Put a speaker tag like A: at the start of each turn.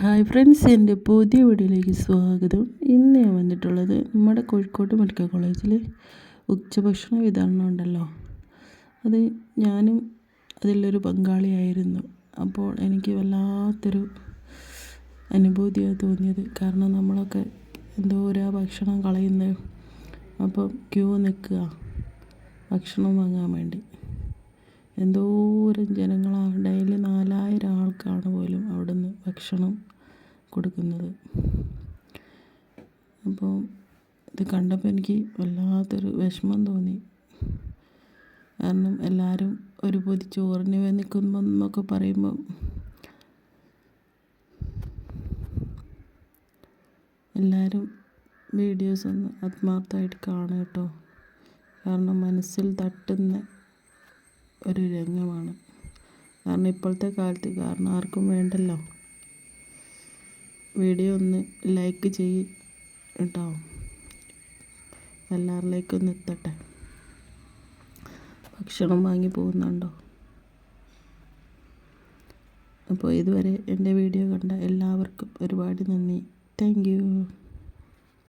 A: Hi friends എന്റെ പുതിയ വീഡിയോയിലേക്ക് സ്വാഗതം. ഇന്ന് ഞാൻ വന്നിട്ടുള്ളത് നമ്മുടെ കോഴിക്കോട് മെഡിക്കൽ കോളേജിൽ ഉച്ചഭക്ഷണ വിതരണം ഉണ്ടല്ലോ. അത് ഞാനും അതിലൊരു പങ്കാളിയായിരുന്നു അപ്പോൾ എനിക്ക് വല്ലാത്തൊരു അനുഭൂതിയാണ് തോന്നിയത്. കാരണം നമ്മളൊക്കെ എന്തോ ഒരു ഭക്ഷണം കളയുന്നത് അപ്പോൾ ക്യൂ നിൽക്കുക ഭക്ഷണം വാങ്ങാൻ വേണ്ടി. എന്തോരം ജനങ്ങളാണ് ഡെയിലി ഭക്ഷണം കൊടുക്കുന്നത്. അപ്പോൾ ഇത് കണ്ടപ്പോൾ എനിക്ക് വല്ലാത്തൊരു വിഷമം തോന്നി. കാരണം എല്ലാവരും ഒരു പൊതി ചോറിന് നിൽക്കുമ്പോൾ എന്നൊക്കെ പറയുമ്പം എല്ലാവരും വീഡിയോസ് ഒന്ന് ആത്മാർത്ഥമായിട്ട് കാണുക കേട്ടോ. കാരണം മനസ്സിൽ തട്ടുന്ന ഒരു രംഗമാണ്. കാരണം ഇപ്പോഴത്തെ കാലത്ത് കാരണം ആർക്കും വേണ്ടല്ലോ. വീഡിയോ ഒന്ന് ലൈക്ക് ചെയ്യ് കേട്ടോ. എല്ലാവരിലേക്കൊന്ന് എത്തട്ടെ. ഭക്ഷണം വാങ്ങി പോകുന്നുണ്ടോ? അപ്പോൾ ഇതുവരെ എന്റെ വീഡിയോ കണ്ട എല്ലാവർക്കും ഒരുപാട് നന്ദി. താങ്ക്